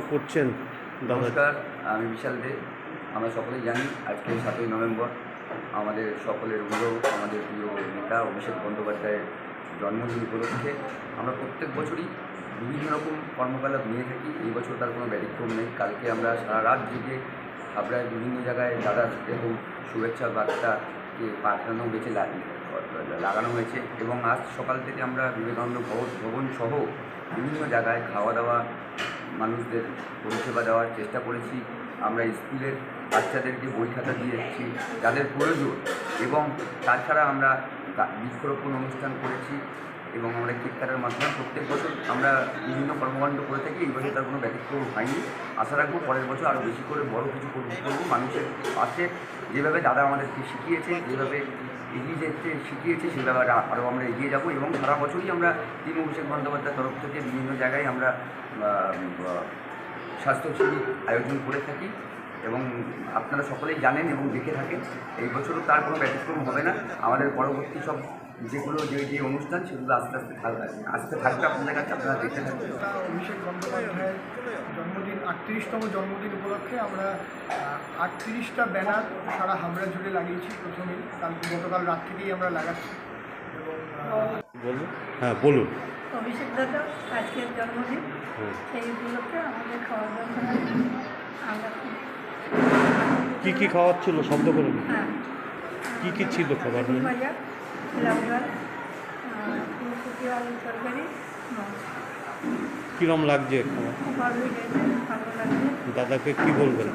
করছেন? নমস্কার, আমি বিশাল দে। আমরা সকলেই জানি আজকে সাতই নভেম্বর। আমাদের সকলের অভিভাবক আমাদের প্রিয় নেতা অভিষেক বন্দ্যোপাধ্যায়ের জন্মদিন উপলক্ষে। আমরা প্রত্যেক বছরই বিভিন্ন রকম কর্মকলাপ নিয়ে থাকি। এই বছর তার কোনো ব্যতিক্রম নেই। কালকে আমরা সারা রাত জেগে হাবড়ায় বিভিন্ন জায়গায় দাদার এরকম শুভেচ্ছা বার্তাকে পাঠানো হয়েছে লাগানো হয়েছে। এবং আজ সকাল থেকে আমরা বিবেকানন্দ ভবন সহ বিভিন্ন জায়গায় খাওয়া দাওয়া মানুষদের পরিষেবা দেওয়ার চেষ্টা করেছি। আমরা স্কুলের বাচ্চাদেরকে বই খাতা দিয়ে এসেছি যাদের প্রয়োজন। এবং তাছাড়া আমরা বৃক্ষরোপণ অনুষ্ঠান করেছি। এবং আমরা কেক মাধ্যমে প্রত্যেক বছর আমরা বিভিন্ন কর্মকাণ্ড করে থাকি। এই বছর তার কোনো ব্যতিক্রম হয়নি। আশা রাখব পরের বছর আরও বেশি করে বড় কিছু করব মানুষের পাশে যেভাবে দাদা আমাদেরকে শিখিয়েছে যেভাবে এগিয়ে যেতে শিখিয়েছে, সেভাবে আরও- আমরা এগিয়ে যাব এবং সারা বছরই আমরা টিম অভিষেক বন্দ্যোপাধ্যায়ের তরফ থেকে বিভিন্ন জায়গায় আমরা স্বাস্থ্য শিবির আয়োজন করে থাকি এবং আপনারা সকলেই জানেন এবং দেখে থাকেন, এই বছরও তার কোনো ব্যতিক্রম হবে না। আমাদের পরবর্তী সব যেগুলো যে যে অনুষ্ঠান সেগুলো আস্তে আস্তে আসতে থাকবে আপনাদের কাছে আপনারা দেখতে থাকবেন অভিষেক বন্দ্যোপাধ্যায়ের জন্মদিন আটত্রিশতম জন্মদিন উপলক্ষে আমরা আটত্রিশটা ব্যানার সারা হাবড়া জুড়ে লাগিয়েছি প্রথমেই কাল গতকাল রাত থেকেই আমরা লাগাচ্ছি। হ্যাঁ বলুন। অভিষেক দাদা আজকের জন্মদিন। হুম। সেই উপলক্ষে আমাদের খাওয়া দাওয়া আমরা কি কি খাওয়াচ্ছিল? শব্দ করুন। হ্যাঁ। কি কি ছিল খাবার ফুলকপি তরকারি কিরম ভালো লাগছে। দাদাকে কি বলবেন?